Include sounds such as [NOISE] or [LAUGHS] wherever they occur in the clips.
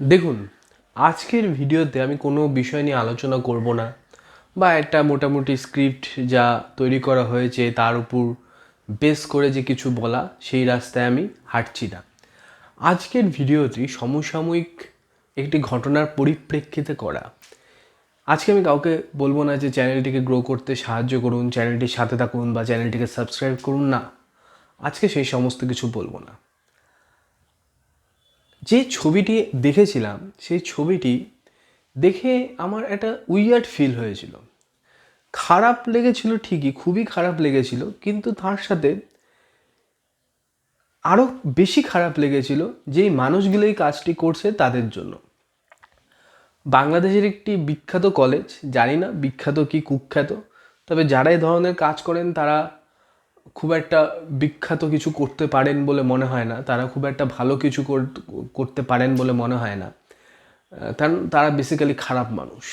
দেখুন, আজকের ভিডিওতে আমি কোনো বিষয় নিয়ে আলোচনা করব না, বা একটা মোটামুটি স্ক্রিপ্ট যা তৈরি করা হয়েছে তার উপর বেস করে যে কিছু বলা, সেই রাস্তায় আমি হাঁটছি না। আজকের ভিডিওটি সমসাময়িক একটি ঘটনার পরিপ্রেক্ষিতে করা। আজকে আমি কাউকে বলব না যে চ্যানেলটিকে গ্রো করতে সাহায্য করুন, চ্যানেলটির সাথে থাকুন, বা চ্যানেলটিকে সাবস্ক্রাইব করুন, না। আজকে সেই সমস্ত কিছু বলব না। যে ছবিটি দেখেছিলাম, সেই ছবিটি দেখে আমার একটা উইয়ার্ড ফিল হয়েছিল। খারাপ লেগেছিল ঠিকই, খুবই খারাপ লেগেছিল, কিন্তু তার সাথে আরও বেশি খারাপ লেগেছিল যেই মানুষগুলো এই কাজটি করছে তাদের জন্য। বাংলাদেশের একটি বিখ্যাত কলেজ জানি না বিখ্যাত কি কুখ্যাত, তবে যারা এই ধরনের কাজ করেন তারা খুব একটা বিখ্যাত কিছু করতে পারেন বলে মনে হয় না। তারা খুব একটা ভালো কিছু করতে পারেন বলে মনে হয় না। কারণ তারা বেসিক্যালি খারাপ মানুষ।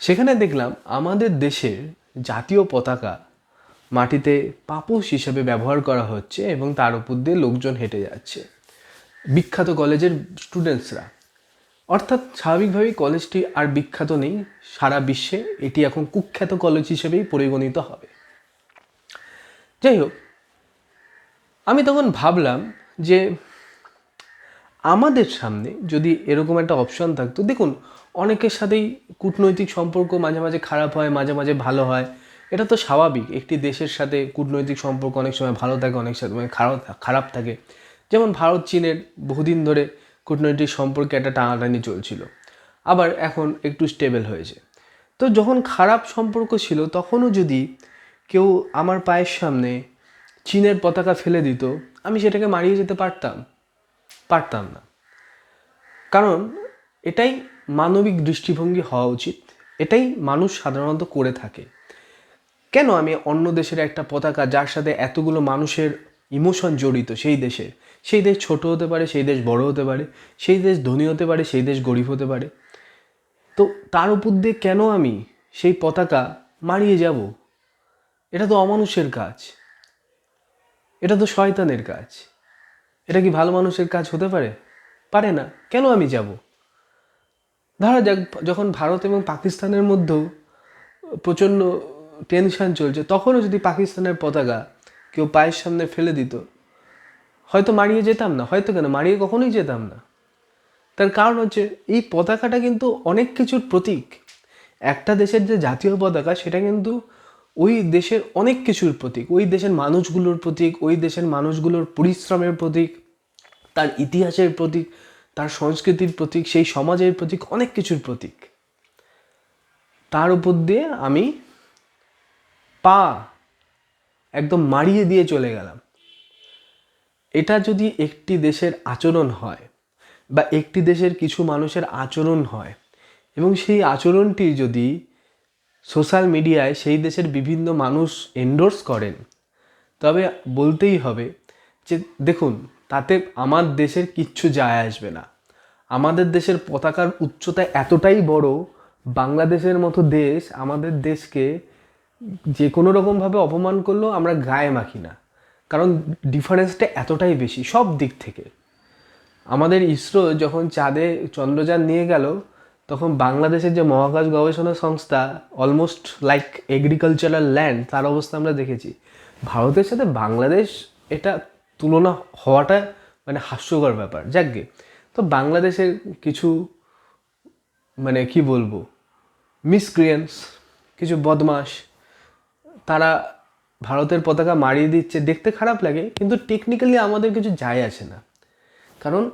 সেখানে দেখলাম আমাদের দেশের জাতীয় পতাকা মাটিতে পাপোশ হিসেবে ব্যবহার করা হচ্ছে এবং তার উপর দিয়ে লোকজন হেঁটে যাচ্ছে। বিখ্যাত কলেজের স্টুডেন্টসরা অর্থাৎ স্বাভাবিকভাবেই কলেজটি আর বিখ্যাত নেই, সারা বিশ্বে এটি এখন কুখ্যাত কলেজ হিসেবেই পরিগণিত হবে। যাই হোক, আমি তখন ভাবলাম যে আমাদের সামনে যদি এরকম একটা অপশন থাকতো, দেখুন, অনেকের সাথেই কূটনৈতিক সম্পর্ক মাঝে মাঝে খারাপ হয়, মাঝে মাঝে ভালো হয়। এটা তো স্বাভাবিক, একটি দেশের সাথে কূটনৈতিক সম্পর্ক অনেক সময় ভালো থাকে, অনেক সময় খারাপ খারাপ থাকে। যেমন ভারত, চীনের বহুদিন ধরে কূটনৈতিক সম্পর্কে একটা টানাটানি চলছিল। আবার এখন একটু স্টেবল হয়েছে। তো যখন খারাপ সম্পর্ক ছিল, তখনও যদি কেউ আমার পায়ের সামনে চীনের পতাকা ফেলে দিত, আমি সেটাকে মারিয়ে যেতে পারতাম। পারতাম না। কারণ এটাই মানবিক দৃষ্টিভঙ্গি হওয়া উচিত, এটাই মানুষ সাধারণত করে থাকে। কেন আমি অন্য দেশের একটা পতাকা যার সাথে এতগুলো মানুষের ইমোশন জড়িত, সেই দেশের সেই দেশ ছোট হতে পারে, সেই দেশ বড় হতে পারে, সেই দেশ ধনী হতে পারে, সেই দেশ গরিব হতে পারে। তো তার উপর দিয়ে কেন আমি সেই পতাকা মারিয়ে যাব? এটা তো অমানুষের কাজ। এটা তো শয়তানের কাজ। এটা কি ভালো মানুষের কাজ হতে পারে? পারে না। কেন আমি যাব? ধরা যাক, যখন ভারত এবং পাকিস্তানের মধ্যেও প্রচণ্ড টেনশন চলছে, তখনও যদি পাকিস্তানের পতাকা কেউ পায়ের সামনে ফেলে দিত, হয়তো মারিয়ে যেতাম না। হয়তো কেন? মারিয়ে কখনোই যেতাম না। তার কারণ হচ্ছে, এই পতাকাটা কিন্তু অনেক কিছুর প্রতীক। একটা দেশের যে জাতীয় পতাকা, সেটা কিন্তু ওই দেশের অনেক কিছুর প্রতীক, ওই দেশের মানুষগুলোর প্রতীক, ওই দেশের মানুষগুলোর পরিশ্রমের প্রতীক, তার ইতিহাসের প্রতীক, তার সংস্কৃতির প্রতীক, সেই সমাজের প্রতীক, অনেক কিছুর প্রতীক। তার উপর দিয়ে আমি পা একদম মারিয়ে দিয়ে চলে গেলাম। এটা যদি একটি দেশের আচরণ হয় বা একটি দেশের কিছু মানুষের আচরণ হয় এবং সেই আচরণটি যদি সোশ্যাল মিডিয়ায় সেই দেশের বিভিন্ন মানুষ এন্ডোর্স করেন। তবে বলতেই হবে যে, দেখুন, তাতে আমার দেশের কিচ্ছু যায় আসবে না। আমাদের দেশের পতাকার উচ্চতা এতটাই বড়, বাংলাদেশের মতো দেশ আমাদের দেশকে যে কোনো রকমভাবে অপমান করলেও আমরা গায়ে মাখি না। কারণ ডিফারেন্সটা এতটাই বেশি সব দিক থেকে। আমাদের ইসরো যখন চাঁদে চন্দ্রযান নিয়ে গেল তখন বাংলাদেশের যে মহাকাশ গবেষণা সংস্থা অলমোস্ট লাইক এগ্রিকালচারাল ল্যান্ড তার অবস্থা আমরা দেখেছি। ভারতের সাথে বাংলাদেশ এটা তুলনা হওয়াটা মানে হাস্যকর ব্যাপার। যাকগে তো বাংলাদেশের কিছু মানে কি বলব মিসক্রিয়েন্স কিছু বদমাস তারা ভারতের পতাকা মারিয়ে দিচ্ছে। দেখতে খারাপ লাগে, কিন্তু টেকনিক্যালি আমাদের কিছু যায় আসে না। কারণ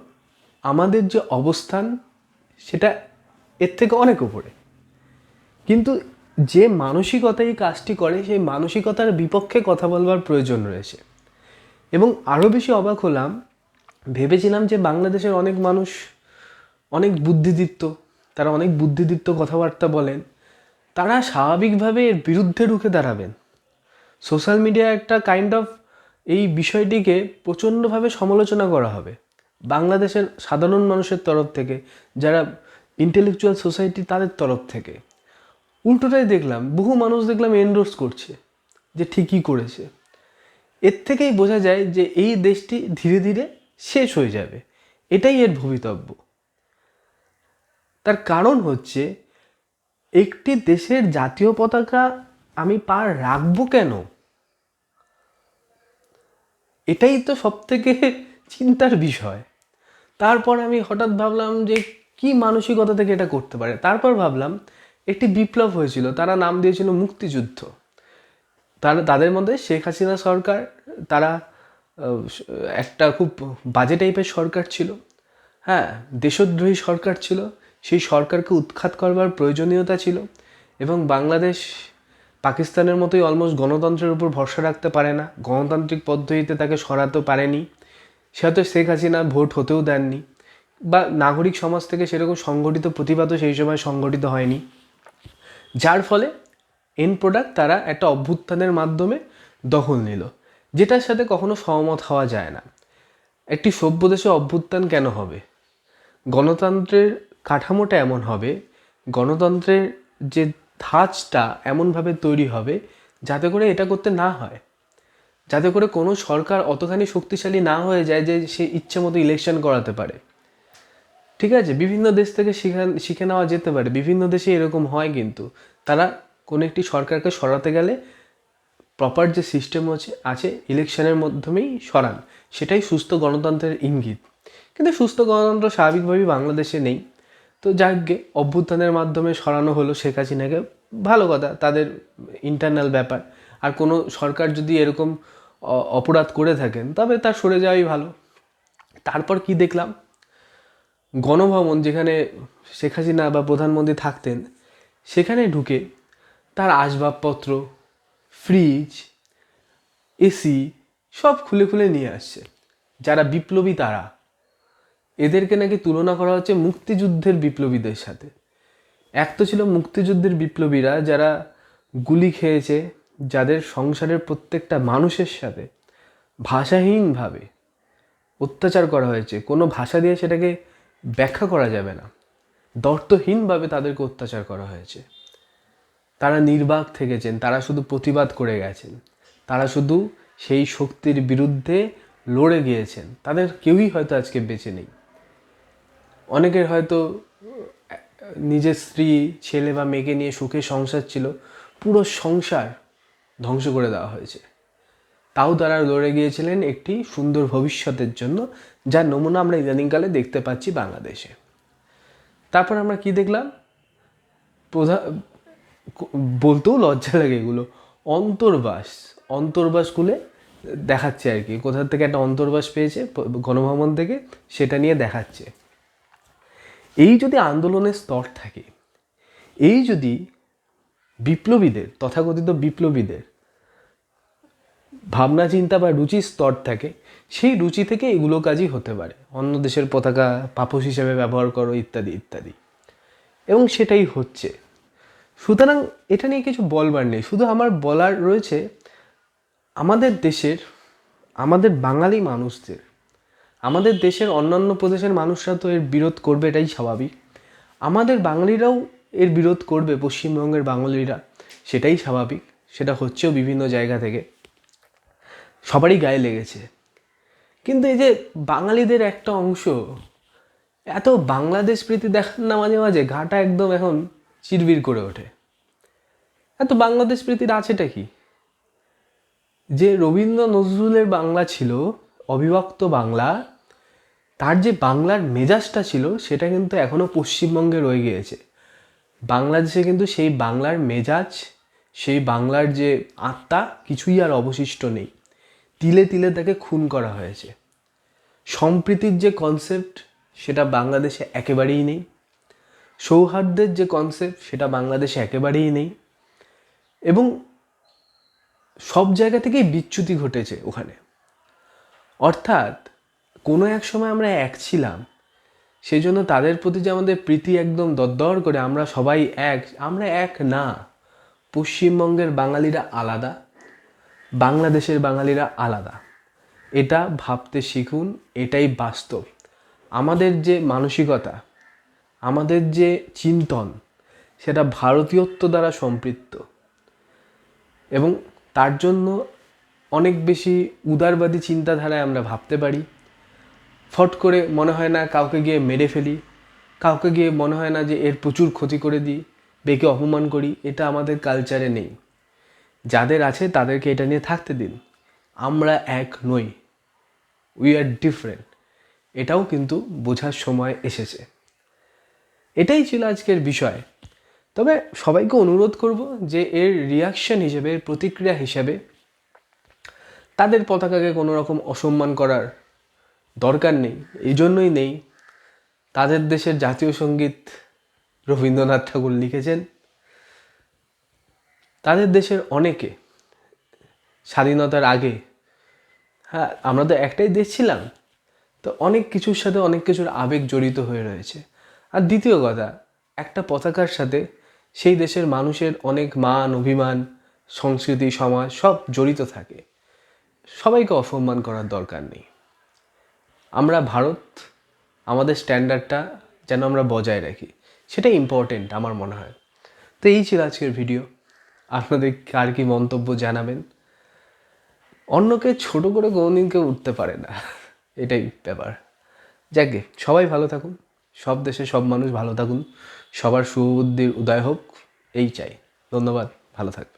আমাদের যে অবস্থান, সেটা এর থেকে অনেক উপরে। কিন্তু যে মানসিকতা এই কাজটি করে, সেই মানসিকতার বিপক্ষে কথা বলবার প্রয়োজন রয়েছে। এবং আরও বেশি অবাক হলাম, ভেবেছিলাম যে বাংলাদেশের অনেক মানুষ অনেক বুদ্ধিদীপ্ত, তারা অনেক বুদ্ধিদীপ্ত কথাবার্তা বলেন, তারা স্বাভাবিকভাবে এর বিরুদ্ধে রুখে দাঁড়াবেন। সোশ্যাল মিডিয়া একটা কাইন্ড অফ এই বিষয়টিকে প্রচণ্ডভাবে সমালোচনা করা হবে। বাংলাদেশের সাধারণ মানুষের তরফ থেকে, যারা ইন্টেলেকচুয়াল সোসাইটি তাদের তরফ থেকে। উল্টোটাই দেখলাম, বহু মানুষ দেখলাম এন্ডোর্স করছে, যে ঠিকই করেছে। এর থেকেই বোঝা যায় যে এই দেশটি ধীরে ধীরে শেষ হয়ে যাবে, এটাই এর ভবিতব্য। তার কারণ হচ্ছে, একটি দেশের জাতীয় পতাকা আমি পার রাখব কেন? এটাই তো সব থেকে [LAUGHS] চিন্তার বিষয়। তারপর আমি হঠাৎ ভাবলাম যে কি মানসিকতা থেকে এটা করতে পারে? তারপর ভাবলাম, একটি বিপ্লব হয়েছিল। তারা নাম দিয়েছিল মুক্তিযুদ্ধ। তারা, তাদের মধ্যে শেখ হাসিনা সরকার, তারা একটা খুব বাজে টাইপের সরকার ছিল। হ্যাঁ দেশদ্রোহী সরকার ছিল। সেই সরকারকে উৎখাত করবার প্রয়োজনীয়তা ছিল এবং বাংলাদেশ পাকিস্তানের মতোই অলমোস্ট গণতন্ত্রের উপর ভরসা রাখতে পারে না। গণতান্ত্রিক পদ্ধতিতে তাকে সরাতে পারেনি। সে হয়তো শেখ হাসিনা ভোট হতেও দেননি। বা নাগরিক সমাজ থেকে সেরকম সংগঠিত প্রতিবাদও সেই সময় সংগঠিত হয়নি। যার ফলে এন প্রোডাক্ট তারা একটা অভ্যুত্থানের মাধ্যমে দখল নিল, যেটার সাথে কখনো সহমত হওয়া যায় না। একটি সভ্য দেশে অভ্যুত্থান কেন হবে? গণতন্ত্রের কাঠামোটা এমন হবে, গণতন্ত্রের যে ধাঁচটা এমনভাবে তৈরি হবে, যাতে করে এটা করতে না হয়। যাতে করে কোনো সরকার অতখানি শক্তিশালী না হয়ে যায় যে সে ইচ্ছে মতো ইলেকশন করাতে পারে। ঠিক আছে, বিভিন্ন দেশ থেকে শিখা, শিখে নেওয়া যেতে পারে, বিভিন্ন দেশে এরকম হয় কিন্তু। তারা কোনো একটি সরকারকে সরাতে গেলে প্রপার যে সিস্টেম আছে আছে ইলেকশনের মাধ্যমেই সরান। সেটাই সুস্থ গণতন্ত্রের ইঙ্গিত। কিন্তু সুস্থ গণতন্ত্র স্বাভাবিকভাবেই বাংলাদেশে নেই। তো যাকগে অভ্যুত্থানের মাধ্যমে সরানো হলো শেখ হাসিনাকে, ভালো কথা, তাদের ইন্টারনাল ব্যাপার। আর কোনো সরকার যদি এরকম অপরাধ করে থাকেন, তবে তার সরে যাওয়াই ভালো। তারপর কি দেখলাম? গণভবন যেখানে শেখ হাসিনা বা প্রধানমন্ত্রী থাকতেন সেখানে ঢুকে তার আসবাবপত্র ফ্রিজ এসি সব খুলে খুলে নিয়ে আসছে। যারা বিপ্লবী তারা। এদেরকে নাকি তুলনা করা হচ্ছে মুক্তিযুদ্ধের বিপ্লবীদের সাথে। এক তো ছিল মুক্তিযুদ্ধের বিপ্লবীরা যারা গুলি খেয়েছে, যাদের সংসারের প্রত্যেকটা মানুষের সাথে ভাষাহীনভাবে অত্যাচার করা হয়েছে। কোনো ভাষা দিয়ে সেটাকে ব্যাখ্যা করা যাবে না। দর্তহীনভাবে তাদেরকে অত্যাচার করা হয়েছে। তারা নির্বাক থেকেছেন, তারা শুধু প্রতিবাদ করে গেছেন, তারা শুধু সেই শক্তির বিরুদ্ধে লড়ে গিয়েছেন। তাদের কেউই হয়তো আজকে বেঁচে নেই। অনেকের হয়তো, নিজের স্ত্রী, ছেলে বা মেয়েকে নিয়ে সুখে সংসার ছিল, পুরো সংসার ধ্বংস করে দেওয়া হয়েছে। তাও তারা লড়ে গিয়েছিলেন একটি সুন্দর ভবিষ্যতের জন্য, যার নমুনা আমরা ইদানিংকালে দেখতে পাচ্ছি বাংলাদেশে। তারপর আমরা কি দেখলাম? প্রধান বলতেও লজ্জা লাগে এগুলো। অন্তর্বাস অন্তর্বাস খুলে দেখাচ্ছে আর কি। কোথা থেকে একটা অন্তর্বাস পেয়েছে গণভবন থেকে সেটা নিয়ে দেখাচ্ছে। এই যদি আন্দোলনের স্তর থাকে, এই যদি বিপ্লবীদের, তথাকথিত বিপ্লবীদের ভাবনা, চিন্তা বা রুচির স্তর থাকে, সেই রুচি থেকে এগুলো কাজই হতে পারে। অন্য দেশের পতাকা পাপস হিসেবে ব্যবহার করো, ইত্যাদি ইত্যাদি। এবং সেটাই হচ্ছে। সুতরাং এটা নিয়ে কিছু বলবার নেই। শুধু আমার বলার রয়েছে, আমাদের দেশের, আমাদের বাঙালি মানুষদের, আমাদের দেশের অন্যান্য প্রদেশের মানুষরা তো এর বিরোধ করবে, এটাই স্বাভাবিক। আমাদের বাঙালিরাও এর বিরোধ করবে, পশ্চিমবঙ্গের বাঙালিরা, সেটাই স্বাভাবিক। সেটা হচ্ছেও বিভিন্ন জায়গা থেকে। সবারই গায়ে লেগেছে। কিন্তু এই যে বাঙালিদের একটা অংশ, এত বাংলাদেশ প্রীতি দেখান না মাঝে মাঝে, ঘাটা একদম এখন চিরবির করে ওঠে। এত বাংলাদেশ প্রীতির আছেটা কি? যে রবীন্দ্র নজরুলের বাংলা ছিল, অবিভক্ত বাংলা, তার যে বাংলার মেজাজটা ছিল, সেটা কিন্তু এখনও পশ্চিমবঙ্গে রয়ে গিয়েছে। বাংলাদেশে কিন্তু সেই বাংলার মেজাজ, সেই বাংলার যে আত্মা কিছুই আর অবশিষ্ট নেই। তিলে তিলে তাকে খুন করা হয়েছে। সম্প্রীতির যে কনসেপ্ট সেটা বাংলাদেশে একেবারেই নেই। সৌহার্দ্যের যে কনসেপ্ট সেটা বাংলাদেশে একেবারেই নেই। এবং সব জায়গা থেকেই বিচ্যুতি ঘটেছে ওখানে। অর্থাৎ কোনো এক সময় আমরা এক ছিলাম সেই জন্য তাদের প্রতি যে আমাদের প্রীতি একদম দরদর করে আমরা সবাই এক, আমরা এক না। পশ্চিমবঙ্গের বাঙালিরা আলাদা। বাংলাদেশের বাঙালিরা আলাদা। এটা ভাবতে শিখুন, এটাই বাস্তব। আমাদের যে মানসিকতা, আমাদের যে চিন্তন, সেটা ভারতীয়ত্ব দ্বারা সম্পৃক্ত। এবং তার জন্য অনেক বেশি উদারবাদী চিন্তাধারায় আমরা ভাবতে পারি। ফট করে মনে হয় না কাউকে গিয়ে মেরে ফেলি, কাউকে গিয়ে মনে হয় না যে এর প্রচুর ক্ষতি করে দিই, বেকে অপমান করি, এটা আমাদের কালচারে নেই। যাদের আছে তাদেরকে এটা নিয়ে থাকতে দিন। আমরা এক নই। উই আর ডিফারেন্ট এটাও কিন্তু বোঝার সময় এসেছে। এটাই ছিল আজকের বিষয়। তবে সবাইকে অনুরোধ করব যে এর রিয়াকশন হিসেবে প্রতিক্রিয়া হিসেবে তাদের পতাকাকে কোনো রকম অসম্মান করার দরকার নেই। এই জন্যই নেই। তাদের দেশের জাতীয় সংগীত রবীন্দ্রনাথ ঠাকুর লিখেছেন। তাদের দেশের অনেকে স্বাধীনতার আগে হ্যাঁ আমরা তো একটাই দেশ ছিলাম, তো অনেক কিছুর সাথে অনেক কিছুর আবেগ জড়িত হয়ে রয়েছে। আর দ্বিতীয় কথা, একটা পতাকার সাথে সেই দেশের মানুষের অনেক মান, অভিমান, সংস্কৃতি, সমাজ সব জড়িত থাকে। সবাইকে অসম্মান করার দরকার নেই। আমরা ভারত, আমাদের স্ট্যান্ডার্ডটা যেন আমরা বজায় রাখি, সেটাই ইম্পর্টেন্ট আমার মনে হয়। তো এই ছিল আজকের ভিডিও। আপনাদের কার কি মন্তব্য জানাবেন? অন্যকে ছোট করে কোনোদিন কেউ উঠতে পারে না। এটাই ব্যাপার। যাকে সবাই ভালো থাকুন। সব দেশে সব মানুষ ভালো থাকুন। সবার সুবুদ্ধির উদয় হোক, এই চাই। ধন্যবাদ, ভালো থাকবেন।